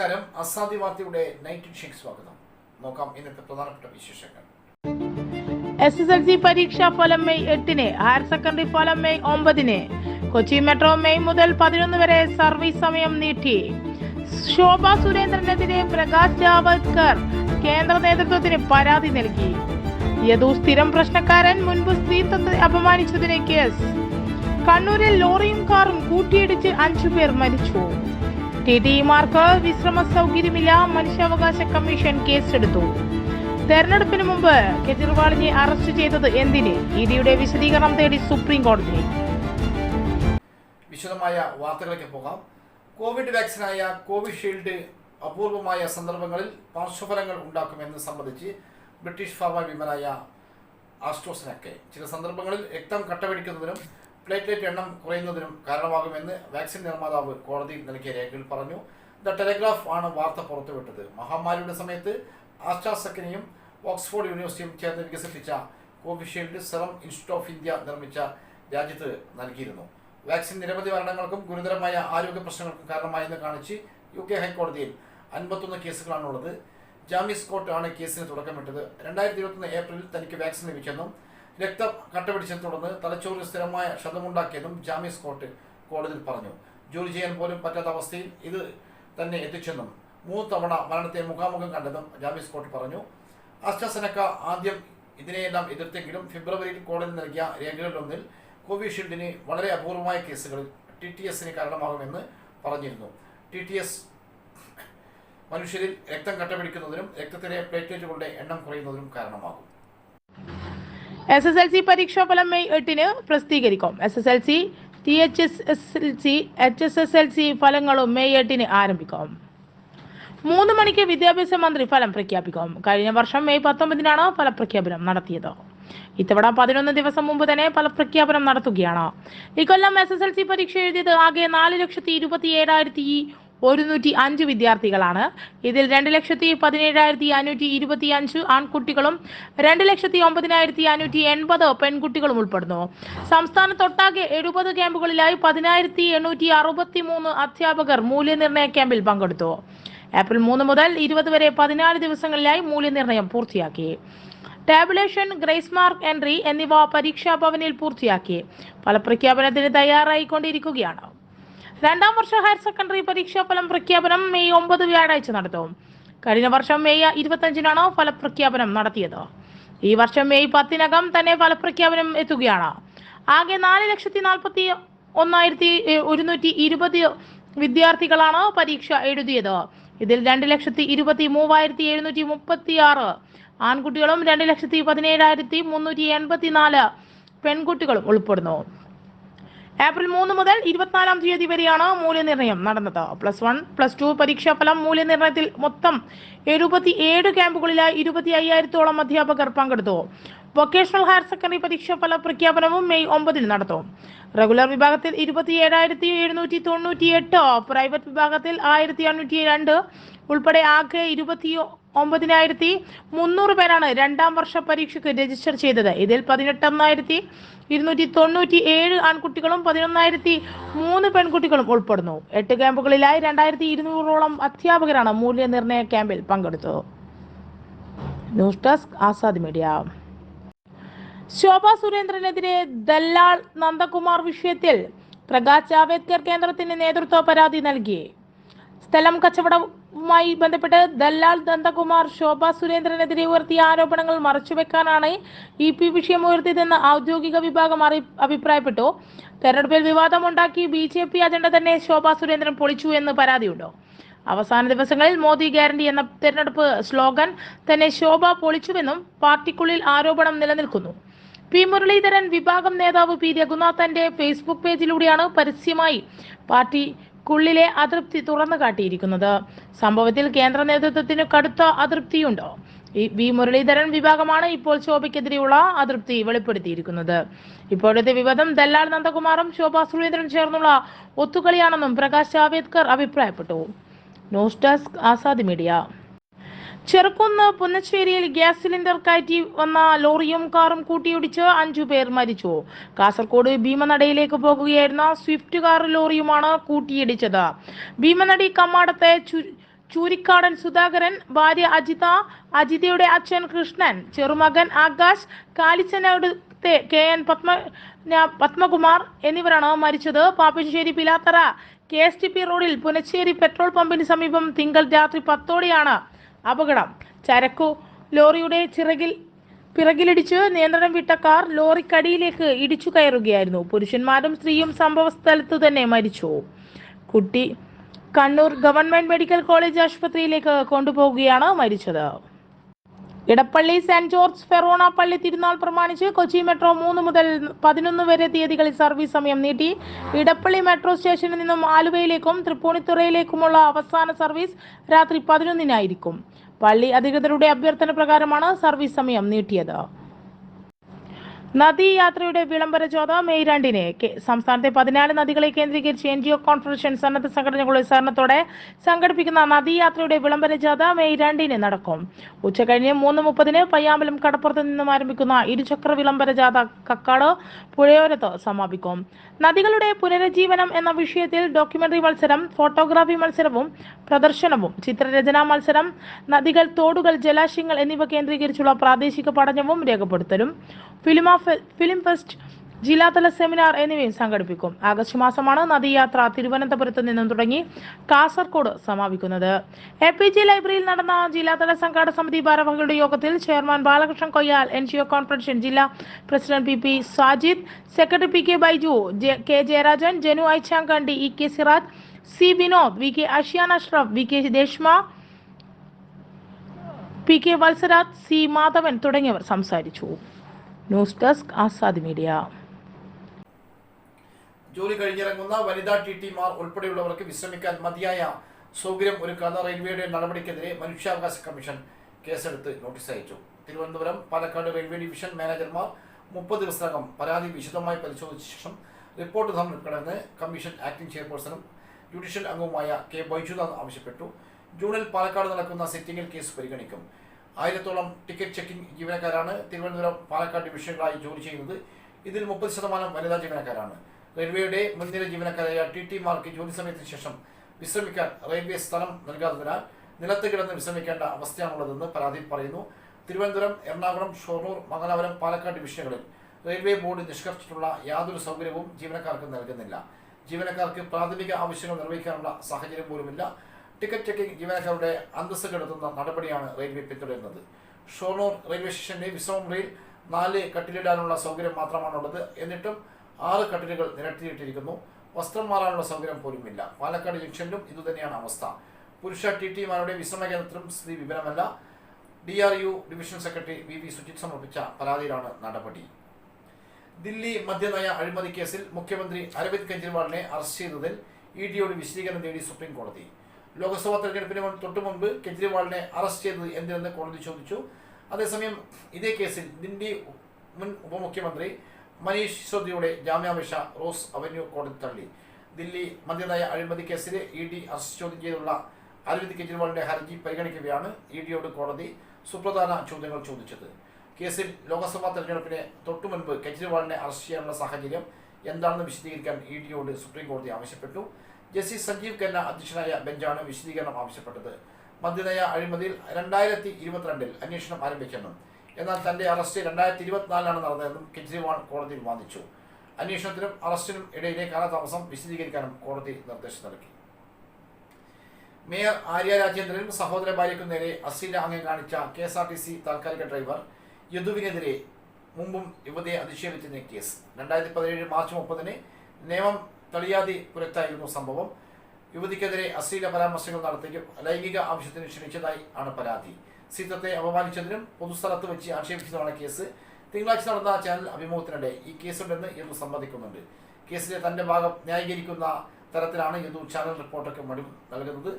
നമസ്കാരം. അസാദി വാർത്തയുടെ night shake സ്വാഗതം. നോക്കാം ഇന്നത്തെ പ്രധാനപ്പെട്ട വിശേഷങ്ങൾ. എസ് എസ് എൽ സി പരീക്ഷാ ഫലം മെയ് എട്ടിന് ഹയർ സെക്കൻഡറി ഫലം മെയ് ഒമ്പതിന് കൊച്ചി മെട്രോ മെയ് മുതൽ പതിനൊന്ന് വരെ സർവീസ് സമയം നീട്ടി. ശോഭ സുരേന്ദ്രനെതിരെ പ്രകാശ് ജാവദ്കർ കേന്ദ്ര നേതൃത്വത്തിന് പരാതി നൽകി. യദു സ്ഥിരം പ്രശ്നക്കാരൻ മുൻപ് സ്ത്രീത്വത്തെ അപമാനിച്ചതിന് കേസ്. കണ്ണൂരിൽ ലോറിയും കാറും കൂട്ടിയിടിച്ച് അഞ്ചു പേർ മരിച്ചു. ടി ടിമാർക്ക് വിശ്രമ സൗകര്യമില്ല മനുഷ്യാവകാശ കമ്മീഷൻ കേസെടുത്തു. തെരഞ്ഞെടുപ്പിന് മുമ്പ് കെജ്രിവാളിനെ അറസ്റ്റ് ചെയ്തത് എന്തിന്? ഇഡിയുടെ വിശദീകരണം തേടി സുപ്രീം കോടതി. വിശദമായ വാർത്തകളിലേക്ക് പോകാം. കോവിഡ് വാക്സിനായ കോവിഷീൽഡ് അപൂർവമായ സന്ദർഭങ്ങളിൽ പാർശ്വഫലങ്ങൾ ഉണ്ടാക്കുമെന്ന് സംബന്ധിച്ച് ബ്രിട്ടീഷ് ഫാർമ വിമനായ ആസ്ട്രോസിനൊക്കെ ചില സന്ദർഭങ്ങളിൽ രക്തം കട്ടപിടിക്കുന്നതിനും പ്ലേറ്റ്ലേറ്റ് എണ്ണം കുറയുന്നതിനും കാരണമാകുമെന്ന് വാക്സിൻ നിർമ്മാതാവ് കോടതിയിൽ നൽകിയ രേഖയിൽ പറഞ്ഞു. ദ ടെലഗ്രാഫ് ആണ് വാർത്ത പുറത്തുവിട്ടത്. മഹാമാരിയുടെ സമയത്ത് ആസ്ട്രാസെക്കനെയും ഓക്സ്ഫോർഡ് യൂണിവേഴ്സിറ്റിയും ചേർന്ന് വികസിപ്പിച്ച Covishield serum institute of India നിർമ്മിച്ച രാജ്യത്ത് നൽകിയിരുന്നു. വാക്സിൻ നിരവധി മരണങ്ങൾക്കും ഗുരുതരമായ ആരോഗ്യ പ്രശ്നങ്ങൾക്കും കാരണമായെന്ന് കാണിച്ച് യു കെ ഹൈക്കോടതിയിൽ അൻപത്തൊന്ന് കേസുകളാണുള്ളത്. ജാമിസ് കോർട്ടാണ് ആണ് കേസിന് തുടക്കമിട്ടത്. രണ്ടായിരത്തി ഇരുപത്തൊന്ന് ഏപ്രിലിൽ തനിക്ക് വാക്സിൻ ലഭിച്ചെന്നും രക്തം കട്ടപിടിച്ചതിനെ തുടർന്ന് തലച്ചോറിൽ സ്ഥിരമായ ക്ഷതമുണ്ടാക്കിയതും ജാമിസ് കോർട്ട് കോടതിയിൽ പറഞ്ഞു. ജോലി ചെയ്യാൻ പോലും പറ്റാത്ത അവസ്ഥയിൽ ഇത് തന്നെ എത്തിച്ചെന്നും മൂന്ന് തവണ മരണത്തെ മുഖാമുഖം കണ്ടതും ജാമിസ് കോർട്ട് പറഞ്ഞു. അസ്റ്റസനക്ക ആദ്യം ഇതിനെയെല്ലാം എതിർത്തെങ്കിലും ഫെബ്രുവരിയിൽ കോടതി നൽകിയ രേഖകളിലൊന്നിൽ കോവിഷീൽഡിന് വളരെ അപൂർവമായ കേസുകളിൽ ടി ടി എസിന് കാരണമാകുമെന്ന് പറഞ്ഞിരുന്നു. ടി ടി എസ് മനുഷ്യരിൽ രക്തം കട്ടപിടിക്കുന്നതിനും രക്തത്തിലെ പ്ലേറ്റ്ലെറ്റുകളുടെ എണ്ണം കുറയുന്നതിനും കാരണമാകും. എസ് എസ് എൽ സി പരീക്ഷാഫലം മെയ് എട്ടിന് പ്രസിദ്ധീകരിക്കും. S S L C T H S S L C H S S L C ഫലങ്ങളും മെയ് എട്ടിന് ആരംഭിക്കും. മൂന്ന് മണിക്ക് വിദ്യാഭ്യാസ മന്ത്രി ഫലം പ്രഖ്യാപിക്കും. കഴിഞ്ഞ വർഷം മെയ് പത്തൊമ്പതിനാണ് ഫലപ്രഖ്യാപനം നടത്തിയത്. ഇത്തവണ പതിനൊന്ന് ദിവസം മുമ്പ് തന്നെ ഫലപ്രഖ്യാപനം നടത്തുകയാണ്. ഇക്കൊല്ലം എസ് എസ് എൽ സി പരീക്ഷ എഴുതിയത് ആകെ നാല് ലക്ഷത്തി ഇരുപത്തി ഏഴായിരത്തി ഒരുന്നൂറ്റി അഞ്ച് വിദ്യാർത്ഥികളാണ്. ഇതിൽ രണ്ട് ലക്ഷത്തി പതിനേഴായിരത്തി അഞ്ഞൂറ്റി ഇരുപത്തി അഞ്ച് ആൺകുട്ടികളും രണ്ട് ലക്ഷത്തി ഒമ്പതിനായിരത്തി അഞ്ഞൂറ്റി എൺപത് പെൺകുട്ടികളും ഉൾപ്പെടുന്നു. സംസ്ഥാനത്തൊട്ടാകെ എഴുപത് ക്യാമ്പുകളിലായി പതിനായിരത്തി എണ്ണൂറ്റി അറുപത്തി മൂന്ന് അധ്യാപകർ മൂല്യനിർണയ ക്യാമ്പിൽ പങ്കെടുത്തു. ഏപ്രിൽ മൂന്ന് മുതൽ ഇരുപത് വരെ പതിനാല് ദിവസങ്ങളിലായി മൂല്യനിർണയം പൂർത്തിയാക്കി. ടാബുലേഷൻ ഗ്രേസ് മാർക്ക് എൻട്രി എന്നിവ പരീക്ഷാ ഭവനിൽ പൂർത്തിയാക്കി. ഫലപ്രഖ്യാപനത്തിന് തയ്യാറായിക്കൊണ്ടിരിക്കുകയാണ്. രണ്ടാം വർഷ ഹയർ സെക്കൻഡറി പരീക്ഷാ ഫലം പ്രഖ്യാപനം മെയ് ഒമ്പത് വ്യാഴാഴ്ച നടത്തും. കഴിഞ്ഞ വർഷം മെയ് ഇരുപത്തഞ്ചിനാണ് ഫലപ്രഖ്യാപനം നടത്തിയത്. ഈ വർഷം മെയ് പത്തിനകം തന്നെ ഫലപ്രഖ്യാപനം എത്തുകയാണ്. ആകെ നാല് ലക്ഷത്തി നാൽപ്പത്തി ഒന്നായിരത്തി ഒരുന്നൂറ്റി ഇരുപത് വിദ്യാർത്ഥികളാണ് പരീക്ഷ എഴുതിയത്. ഇതിൽ രണ്ട് ലക്ഷത്തി ഇരുപത്തി മൂവായിരത്തി എഴുന്നൂറ്റി മുപ്പത്തി ആറ് ആൺകുട്ടികളും രണ്ട് ലക്ഷത്തി പതിനേഴായിരത്തി മുന്നൂറ്റി എൺപത്തി നാല് പെൺകുട്ടികളും ഉൾപ്പെടുന്നു. ഏപ്രിൽ മൂന്ന് മുതൽ ഇരുപത്തിനാലാം തീയതി വരെയാണ് മൂല്യനിർണയം നടന്നത്. പ്ലസ് വൺ പ്ലസ് ടു പരീക്ഷാ ഫലം മൂല്യനിർണയത്തിൽ മൊത്തം എഴുപത്തി ഏഴ് ക്യാമ്പുകളിലായി ഇരുപത്തി അയ്യായിരത്തോളം അധ്യാപകർ പങ്കെടുത്തു. വൊക്കേഷണൽ ഹയർ സെക്കൻഡറി പരീക്ഷാ ഫല പ്രഖ്യാപനവും മെയ് ഒമ്പതിന് നടത്തും റെഗുലർ വിഭാഗത്തിൽ ഇരുപത്തി ഏഴായിരത്തി എഴുന്നൂറ്റി തൊണ്ണൂറ്റി എട്ട് പ്രൈവറ്റ് വിഭാഗത്തിൽ ആയിരത്തി അഞ്ഞൂറ്റി രണ്ട് ഉൾപ്പെടെ ആകെ ഇരുപത്തി ഒമ്പതിനായിരത്തി മുന്നൂറ് പേരാണ് രണ്ടാം വർഷ പരീക്ഷയ്ക്ക് രജിസ്റ്റർ ചെയ്തത്. ഇതിൽ പതിനെട്ടെണ്ണായിരത്തി ഇരുന്നൂറ്റി തൊണ്ണൂറ്റി ഏഴ് ആൺകുട്ടികളും പതിനൊന്നായിരത്തി മൂന്ന് പെൺകുട്ടികളും ഉൾപ്പെടുന്നു. എട്ട് ക്യാമ്പുകളിലായി രണ്ടായിരത്തി ഇരുന്നൂറോളം അധ്യാപകരാണ് മൂല്യനിർണയ ക്യാമ്പിൽ പങ്കെടുത്തത്. News desk Azad media. Shobha സുരേന്ദ്രനെതിരെ ദല്ലാൾ നന്ദകുമാർ വിഷയത്തിൽ പ്രകാശ് ജാവേദ്കർ കേന്ദ്രത്തിന് നേതൃത്വ പരാതി നൽകി. സ്ഥലം കച്ചവടവുമായി ബന്ധപ്പെട്ട് ദല്ലാൽ ദന്തകുമാർ ശോഭ സുരേന്ദ്രനെതിരെ ഉയർത്തിയ ആരോപണങ്ങൾ മറച്ചുവെക്കാനാണ് ഇ പി വിഷയം ഉയർത്തിയതെന്ന് ഔദ്യോഗിക വിഭാഗം അറി അഭിപ്രായപ്പെട്ടു. തെരഞ്ഞെടുപ്പിൽ വിവാദമുണ്ടാക്കി ബി ജെ പി അജണ്ട തന്നെ ശോഭ സുരേന്ദ്രൻ പൊളിച്ചു എന്ന് പരാതിയുണ്ടോ. അവസാന ദിവസങ്ങളിൽ മോദി ഗ്യാരണ്ടി എന്ന തെരഞ്ഞെടുപ്പ് സ്ലോഗൻ തന്നെ ശോഭ പൊളിച്ചുവെന്നും പാർട്ടിക്കുള്ളിൽ ആരോപണം നിലനിൽക്കുന്നു. പി മുരളീധരൻ വിഭാഗം നേതാവ് പി രഘുനാഥന്റെ ഫേസ്ബുക്ക് പേജിലൂടെയാണ് പരസ്യമായി പാർട്ടിക്കുള്ളിലെ അതൃപ്തി തുറന്നു കാട്ടിയിരിക്കുന്നത്. സംഭവത്തിൽ കേന്ദ്ര നേതൃത്വത്തിന് കടുത്ത അതൃപ്തിയുണ്ട്. വി മുരളീധരൻ വിഭാഗമാണ് ഇപ്പോൾ ശോഭയ്ക്കെതിരെയുള്ള അതൃപ്തി വെളിപ്പെടുത്തിയിരിക്കുന്നത്. ഇപ്പോഴത്തെ വിവാദം ദല്ലാൽ നന്ദകുമാറും ശോഭ സുരേന്ദ്രൻ ചേർന്നുള്ള ഒത്തുകളിയാണെന്നും പ്രകാശ് ജാവേദ്കർ അഭിപ്രായപ്പെട്ടു. News desk Azad media. Cherukunnu പുന്നശ്ശേരിയിൽ gas cylinder കയറ്റി വന്ന ലോറിയും കാറും കൂട്ടിയിടിച്ച് അഞ്ചു പേർ മരിച്ചു. കാസർകോട് ഭീമനടയിലേക്ക് പോകുകയായിരുന്ന സ്വിഫ്റ്റ് കാർ ലോറിയുമാണ് കൂട്ടിയിടിച്ചത്. ഭീമനടി കമ്മാടത്തെ ചൂരിക്കാടൻ സുധാകരൻ ഭാര്യ അജിത അജിതയുടെ അച്ഛൻ കൃഷ്ണൻ ചെറുമകൻ ആകാശ് കാലിച്ചനടുത്തെ കെ എൻ പത്മ പത്മകുമാർ എന്നിവരാണ് മരിച്ചത്. Pappassery Pilathara K S T P റോഡിൽ പുനച്ചേരി പെട്രോൾ പമ്പിന് സമീപം തിങ്കൾ രാത്രി പത്തോടെയാണ് അപകടം. ചരക്കു ലോറിയുടെ ചിറകിൽ പിറകിലിടിച്ച് നിയന്ത്രണം വിട്ട കാർ ലോറിക്കടിയിലേക്ക് ഇടിച്ചു കയറുകയായിരുന്നു. പുരുഷന്മാരും സ്ത്രീയും സംഭവ സ്ഥലത്തു തന്നെ മരിച്ചു. കുട്ടി കണ്ണൂർ ഗവൺമെന്റ് മെഡിക്കൽ കോളേജ് ആശുപത്രിയിലേക്ക് കൊണ്ടുപോവുകയാണ് മരിച്ചത്. ഇടപ്പള്ളി സെന്റ് ജോർജ് ഫെറോണ പള്ളി തിരുനാൾ പ്രമാണിച്ച് കൊച്ചി മെട്രോ മൂന്ന് മുതൽ പതിനൊന്ന് വരെ തീയതികളിൽ സർവീസ് സമയം നീട്ടി ഇടപ്പള്ളി മെട്രോ സ്റ്റേഷനിൽ നിന്നും ആലുവയിലേക്കും തൃപ്പൂണിത്തുറയിലേക്കുമുള്ള അവസാന സർവീസ് രാത്രി പതിനൊന്നിനായിരിക്കും. പള്ളി അധികൃതരുടെ അഭ്യർത്ഥന പ്രകാരമാണ് സർവീസ് സമയം നീട്ടിയത് നദീയാത്രയുടെ വിളംബര ജോത മെയ് രണ്ടിന്. സംസ്ഥാനത്തെ പതിനാല് നദികളെ കേന്ദ്രീകരിച്ച് എൻ ജി ഒ കോൺഫറൻഷൻ സന്നദ്ധ സംഘടനകളുടെ സഹകരണത്തോടെ സംഘടിപ്പിക്കുന്ന നദീയാത്രയുടെ വിളംബര ജോഥ മെയ് രണ്ടിന് നടക്കും. ഉച്ചകഴിഞ്ഞ് മൂന്ന് മുപ്പതിന് പയ്യാമ്പലം കടപ്പുറത്ത് നിന്നും ആരംഭിക്കുന്ന ഇരുചക്ര വിളംബര ജാഥ കക്കാട് പുഴയോരത്ത് സമാപിക്കും. നദികളുടെ പുനരുജ്ജീവനം എന്ന വിഷയത്തിൽ ഡോക്യുമെന്ററി മത്സരം ഫോട്ടോഗ്രാഫി മത്സരവും പ്രദർശനവും ചിത്രരചനാ മത്സരം നദികൾ തോടുകൾ ജലാശയങ്ങൾ എന്നിവ കേന്ദ്രീകരിച്ചുള്ള പ്രാദേശിക പഠനവും രേഖപ്പെടുത്തലും. ഫിലിമ ഫിലിം ഫെസ്റ്റ് ജില്ലാതല സെമിനാർ എന്നിവയും സംഘടിപ്പിക്കും. ആഗസ്റ്റ് മാസമാണ് നദിയാത്ര തിരുവനന്തപുരത്ത് നിന്നും തുടങ്ങി കാസർകോട് സമാപിക്കുന്നത്. എ പി ജി ലൈബ്രറിയിൽ നടന്ന ജില്ലാതല സംഘാടക സമിതി ഭാരവാഹികളുടെ യോഗത്തിൽ chairman Balakrishnan Koyyal N G O conference ജില്ലാ president P P Sajid secretary P K Baiju K Jayarajan Janu Aichankandi E K Siraj C Vinod V K Ashiyan Ashraf V K Deshma P K Valsaraj C Madhavan തുടങ്ങിയവർ സംസാരിച്ചു. News desk Azad media. ജോലി കഴിഞ്ഞിറങ്ങുന്ന വനിതാ ടി ടിമാർ ഉൾപ്പെടെയുള്ളവർക്ക് വിശ്രമിക്കാൻ മതിയായ സൗകര്യം ഒരുക്കാത്ത റെയിൽവേയുടെ നടപടിക്കെതിരെ മനുഷ്യാവകാശ കമ്മീഷൻ കേസെടുത്ത് നോട്ടീസ് അയച്ചു. തിരുവനന്തപുരം പാലക്കാട് റെയിൽവേ ഡിവിഷൻ മാനേജർമാർ മുപ്പത് ദിവസത്തിനകം പരാതി വിശദമായി പരിശോധിച്ച ശേഷം റിപ്പോർട്ട് സമർപ്പിക്കണമെന്ന് കമ്മീഷൻ ആക്ടിംഗ് ചെയർപേഴ്സണും ജുഡീഷ്യൽ അംഗവുമായ കെ ബൈജുനാഥ് ആവശ്യപ്പെട്ടു. ജൂണിൽ പാലക്കാട് നടക്കുന്ന സിറ്റിംഗിൽ കേസ് പരിഗണിക്കും. ആയിരത്തോളം ടിക്കറ്റ് ചെക്കിംഗ് ജീവനക്കാരാണ്. തിരുവനന്തപുരം പാലക്കാട് ഡിവിഷനുകളായി ജോലി ചെയ്യുന്നത്. ഇതിൽ മുപ്പത് ശതമാനം വനിതാ ജീവനക്കാരാണ്. റെയിൽവേയുടെ മുൻനിര ജീവനക്കാരായ ടി ടി മാർക്ക് ജോലി സമയത്തിന് ശേഷം വിശ്രമിക്കാൻ റെയിൽവേ സ്ഥലം നൽകാത്തതിനാൽ നിലത്ത് കിടന്ന് വിശ്രമിക്കേണ്ട അവസ്ഥയാണുള്ളതെന്ന് പരാതി പറയുന്നു. തിരുവനന്തപുരം എറണാകുളം ഷൊർണൂർ മംഗലാപുരം പാലക്കാട് ഡിവിഷനുകളിൽ റെയിൽവേ ബോർഡ് നിഷ്കർഷിച്ചിട്ടുള്ള യാതൊരു സൗകര്യവും ജീവനക്കാർക്ക് നൽകുന്നില്ല. ജീവനക്കാർക്ക് പ്രാഥമിക ആവശ്യങ്ങൾ നിർവഹിക്കാനുള്ള സാഹചര്യം പോലുമില്ല. ടിക്കറ്റ് ചെക്കിംഗ് ജീവനക്കാരുടെ അന്തസ്സ് കെടുത്തുന്ന നടപടിയാണ് റെയിൽവേ പിന്തുടരുന്നത്. ഷോണൂർ റെയിൽവേ സ്റ്റേഷന്റെ വിശ്രമമുറിയിൽ നാല് കട്ടിലിടാനുള്ള സൗകര്യം മാത്രമാണുള്ളത്. എന്നിട്ടും ആറ് കട്ടിലുകൾ നിരത്തിയിട്ടിരിക്കുന്നു. വസ്ത്രം മാറാനുള്ള സൗകര്യം പോലുമില്ല. പാലക്കാട് ജംഗ്ഷനിലും ഇതുതന്നെയാണ് അവസ്ഥ. പുരുഷ ടി ടിമാരുടെ വിശ്രമ കേന്ദ്രത്തിലും സ്ഥിതി വിവരമല്ല D R U division secretary V V Sujith സമർപ്പിച്ച പരാതിയിലാണ് നടപടി. ദില്ലി മദ്യനയ അഴിമതി കേസിൽ മുഖ്യമന്ത്രി അരവിന്ദ് കെജ്രിവാളിനെ അറസ്റ്റ് ചെയ്തതിൽ ഇ ഡിയോട് വിശദീകരണം തേടി സുപ്രീം കോടതി ലോക്സഭാ തെരഞ്ഞെടുപ്പിന് തൊട്ടു മുൻപ് കെജ്രിവാളിനെ അറസ്റ്റ് ചെയ്തത് എന്തിനെന്ന് കോടതി ചോദിച്ചു. അതേസമയം ഇതേ കേസിൽ ദില്ലി മുൻ ഉപമുഖ്യമന്ത്രി മനീഷ് സിസോദിയുടെ ജാമ്യാപേക്ഷ റോസ് അവന്യൂ കോടതി തള്ളി. ദില്ലി മദ്യനയ അഴിമതി കേസിൽ ഇ ഡി അറസ്റ്റ് ചോദ്യം ചെയ്തുള്ള അരവിന്ദ് കെജ്രിവാളിന്റെ ഹർജി പരിഗണിക്കുകയാണ് ഇ ഡിയോട് കോടതി സുപ്രധാന ചോദ്യങ്ങൾ ചോദിച്ചത്. കേസിൽ ലോക്സഭാ തെരഞ്ഞെടുപ്പിന് തൊട്ടു മുൻപ് കെജ്രിവാളിനെ അറസ്റ്റ് ചെയ്യാനുള്ള സാഹചര്യം എന്താണെന്ന് വിശദീകരിക്കാൻ ഇ ഡിയോട് സുപ്രീം കോടതി ആവശ്യപ്പെട്ടു. ജസ്റ്റിസ് സഞ്ജീവ് ഖന്ന അധ്യക്ഷനായ ബെഞ്ചാണ് വിശദീകരണം ആവശ്യപ്പെട്ടത്. മദ്യനയ അഴിമതിയിൽ രണ്ടായിരത്തി ഇരുപത്തിരണ്ടിൽ അന്വേഷണം ആരംഭിച്ചെന്നും എന്നാൽ തന്റെ അറസ്റ്റ് രണ്ടായിരത്തി ഇരുപത്തിനാലിലാണ് നടന്നതെന്നും കെജ്രിവാൾ കോടതിയിൽ വാദിച്ചു. അന്വേഷണത്തിനും അറസ്റ്റിനും ഇടയിലെ കാലതാമസം വിശദീകരിക്കാനും കോടതി നിർദ്ദേശം നൽകി. മേയർ ആര്യ രാജേന്ദ്രനും സഹോദര ഭാര്യയ്ക്കും നേരെ അശ്ലീല അംഗം കാണിച്ച K S R T C താൽക്കാലിക ഡ്രൈവർ യദുവിനെതിരെ മുമ്പും യുവതിയെ അധിക്ഷേപിച്ചെന്ന കേസ്. രണ്ടായിരത്തി പതിനേഴ് മാർച്ച് മുപ്പതിന് നേമം തളിയാതി പുരത്തായിരുന്നു സംഭവം. യുവതിക്കെതിരെ അശ്ലീല പരാമർശങ്ങൾ നടത്തിയും ലൈംഗിക ആവശ്യത്തിന് ക്ഷണിച്ചതായി ആണ് പരാതി. സീതത്തെ അപമാനിച്ചതിനും പൊതുസ്ഥലത്ത് വെച്ച് ആക്ഷേപിച്ചതുമാണ് കേസ്. തിങ്കളാഴ്ച നടന്ന ചാനൽ അഭിമുഖത്തിനിടെ ഈ കേസുണ്ടെന്ന് യദു സമ്മതിക്കുന്നുണ്ട്. കേസിലെ തന്റെ ഭാഗം ന്യായീകരിക്കുന്ന തരത്തിലാണ് യദു ചാനൽ റിപ്പോർട്ടർക്ക് മടി നൽകുന്നത്.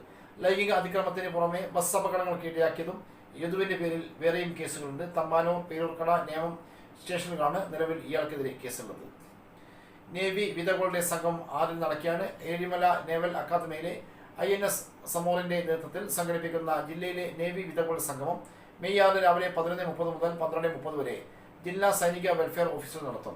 ലൈംഗിക അതിക്രമത്തിന് പുറമെ ബസ് അപകടങ്ങൾക്ക് ഇടയാക്കിയതും യദുവിന്റെ പേരിൽ വേറെയും കേസുകളുണ്ട്. തമ്പാനോ പേരൂർക്കട നേമം സ്റ്റേഷനുകളാണ് നിലവിൽ ഇയാൾക്കെതിരെ കേസുള്ളത്. നേവി വിധകളുടെ സംഘം ആദ്യം നടക്കുകയാണ് ഏഴിമല നേവൽ അക്കാദമിയിലെ ഐ എൻ എസ് സമോറിന്റെ നേതൃത്വത്തിൽ സംഘടിപ്പിക്കുന്ന ജില്ലയിലെ നേവി വിധകളുടെ സംഗമം മെയ് ആറ് രാവിലെ പതിനൊന്ന് മുപ്പത് മുതൽ പന്ത്രണ്ട് മുപ്പത് വരെ ജില്ലാ സൈനിക വെൽഫെയർ ഓഫീസർ നടത്തും.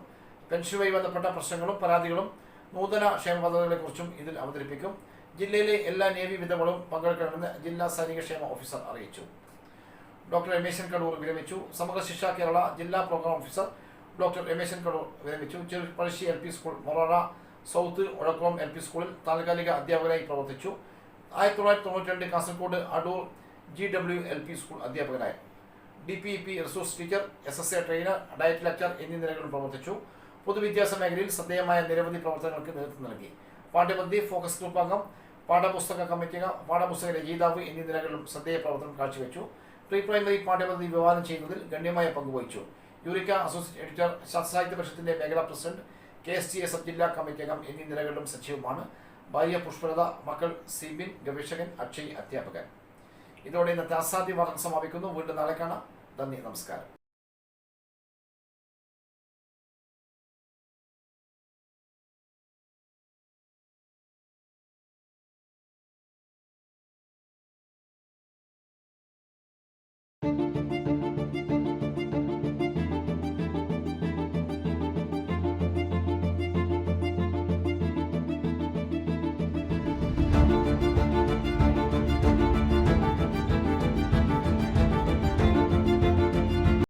പെൻഷനുമായി ബന്ധപ്പെട്ട പ്രശ്നങ്ങളും പരാതികളും നൂതന ക്ഷേമ പദ്ധതികളെക്കുറിച്ചും ഇതിൽ അവതരിപ്പിക്കും. ജില്ലയിലെ എല്ലാ നേവി വിധവകളും പങ്കെടുക്കണമെന്ന് ജില്ലാ സൈനിക ക്ഷേമ ഓഫീസർ അറിയിച്ചു. ഡോക്ടർ രമേശൻ കടൂർ വിരമിച്ചു. സമഗ്ര ശിക്ഷ കേരള ജില്ലാ program officer doctor Rameshan Kadur വിരമിച്ചു Cheruppazhassi L P school Morora south Ozhakkulam L P സ്കൂളിൽ താൽക്കാലിക അധ്യാപകനായി പ്രവർത്തിച്ചു. ആയിരത്തി തൊള്ളായിരത്തി തൊണ്ണൂറ്റി രണ്ട് Kasaragod Adoor G W L P school അധ്യാപകനായി. D P E P resource teacher S S A trainer DIET lecture എന്നീ നിലകളിൽ പ്രവർത്തിച്ചു. പൊതുവിദ്യാഭ്യാസ മേഖലയിൽ ശ്രദ്ധേയമായ നിരവധി പ്രവർത്തനങ്ങൾക്ക് നേതൃത്വം നൽകി. പാഠ്യപദ്ധതി ഫോക്കസ് ഗ്രൂപ്പ് അംഗം പാഠപുസ്തക കമ്മിറ്റി പാഠപുസ്തക രചയിതാവ് എന്നീ നിലകളിലും ശ്രദ്ധേയ പ്രവർത്തനം കാഴ്ചവെച്ചു. പ്രീ പ്രൈമറി പാഠ്യപദ്ധതി വിവാദം ചെയ്യുന്നതിൽ ഗണ്യമായ പങ്കുവഹിച്ചു. യൂറിക്ക അസോസിയേറ്റ് എഡിറ്റർ ശാസ്ത്രസാഹിത്യ പരിഷത്തിന്റെ മേഖലാ president K S T A sub ജില്ലാ കമ്മിറ്റി അംഗം എന്നീ നിലകളിലും സജീവമാണ്. ഭാര്യ പുഷ്പലത മക്കൾ സിബിൻ ഗവേഷകൻ അക്ഷയ് അധ്യാപകൻ. ഇതോടെ ഇന്നത്തെ അസാധ്യ വാർത്ത സമാപിക്കുന്നു. വീണ്ടും നാളെ കാണാം. നന്ദി നമസ്കാരം.